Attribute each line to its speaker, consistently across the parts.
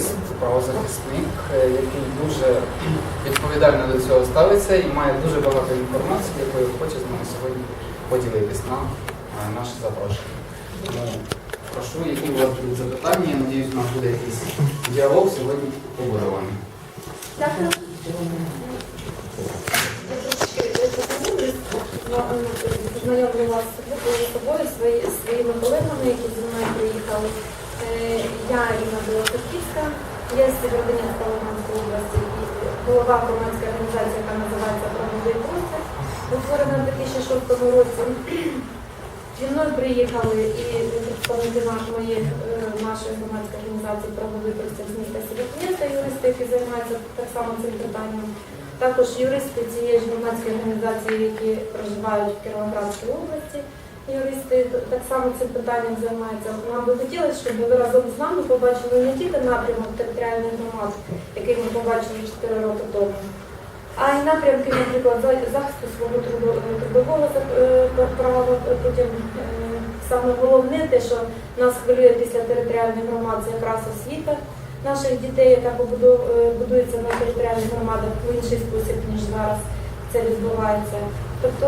Speaker 1: юрист, правозахисник, е, який дуже відповідально до цього ставиться і має дуже багато інформації, якою хоче з нами сьогодні поділитись на е, наше запрошення. Тому прошу, які у вас будуть запитання. Я надіюсь, у нас буде якийсь діалог сьогодні побудований.
Speaker 2: Дякую. Знайомлю вас з собою, свої- своїми колегами, які зі мною приїхали. Е, Я Інна Білоцерківська, я з Сєвєродонецька Луганської області, і голова громадської організації, яка називається «Правовий простір», утворена в 2006 році. Зі мною приїхали і представники наш- моїх, е, нашої громадської організації правовий простір з міста Сєвєродонецька, юристи, які займаються так само цим питанням. Також юристи цієї ж громадської організації, які проживають в Кіровоградській області. Юристи так само цим питанням займаються. Нам би хотілося, щоб ви разом з нами побачили не тільки напрямок територіальних громад, який ми побачили 4 роки тому, а й напрямки, наприклад, захисту свого трудо- трудового е, права. Потім е, саме головне те, що нас хвилює після територіальних громад, це якраз освіта наших дітей, яка е, будується на територіальних громадах в інший спосіб, ніж зараз це відбувається. Тобто,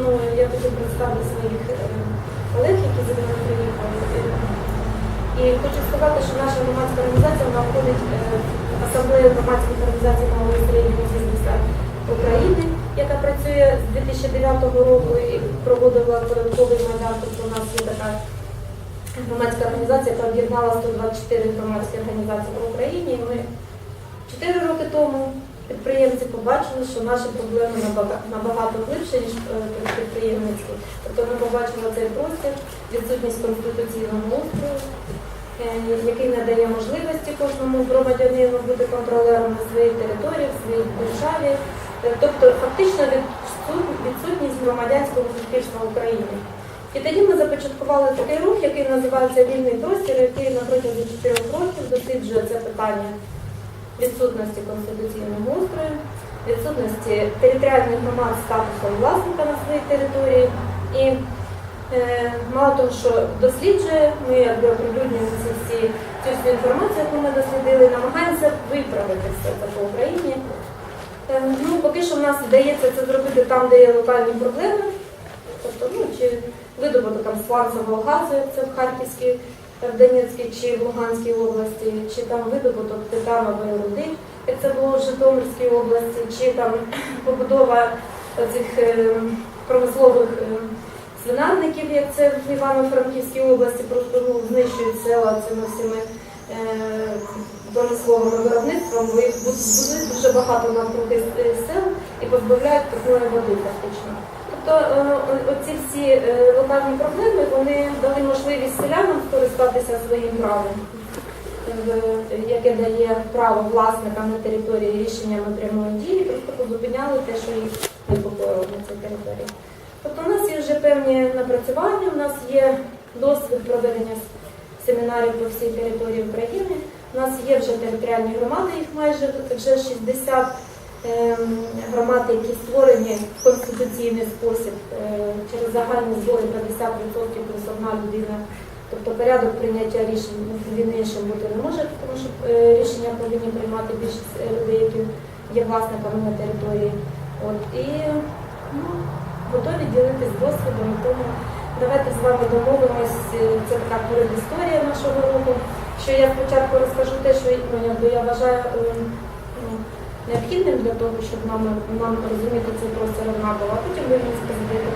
Speaker 2: ну я хочу представити своїх е, колег, які за мною приїхали. І хочу сказати, що наша громадська організація вона входить е, в асамблею громадських організацій малого і середнього України, яка працює з 2009 року і проводила податковий майдан. Тобто у нас є така громадська організація, яка об'єднала 124 громадські організації в Україні. І ми 4 роки тому підприємці побачили, що наші проблеми набага- набагато глибше, ніж е, підприємницькі. Тобто ми побачили цей простір, відсутність конституційного устрою, е, який не дає можливості кожному громадянину бути контролером на своїй території, в своїй державі. Е, Тобто фактично відсутність громадянського суспільства в Україні. І тоді ми започаткували такий рух, який називається Вільний простір, який на протязі 4 років досліджує це питання відсутності конституційного устрою, відсутності територіальних громад статусом власника на своїй території. І е, мало того, що досліджує, ми якби оприлюднюємо ці всі цю всю інформацію, яку ми дослідили, намагаємося виправити все це по Україні. Е, ну, поки що в нас вдається це зробити там, де є локальні проблеми. Тобто, ну, чи видобуток там сланцевого газу, як це в Харківській, в Донецькій чи в Луганській області, чи там видобуток титанової руди, як це було в Житомирській області, чи там побудова цих е, промислових свинарників, як це в Івано-Франківській області, просто ну, знищують села цими всіми е, промисловими виробництвами, будують дуже багато навкруги е, сел і позбавляють питної води фактично. Тобто е, оці всі е, локальні проблеми вони дали можливість селянам скористатися своїм правом, е, яке дає право власника на території рішеннями прямої дії, просто позупиняли те, що їх непокоїло на цій території. Тобто у нас є вже певні напрацювання, у нас є досвід проведення семінарів по всій території України. У нас є вже територіальні громади, їх майже вже 60 ем, громад, які створені в конституційний спосіб е, через загальні збори 50% плюс одна людина. Тобто порядок прийняття рішень він іншим бути не може, тому що е, рішення повинні приймати більшість е, людей, які є власниками на території. От і ну, готові ділитись досвідом. Тому давайте з вами домовимось. Це така передісторія нашого руху. Що я спочатку розкажу те, що ну, я вважаю е, ну, необхідним для того, щоб нам, нам розуміти цей простір однаково, а потім ви мені задаєте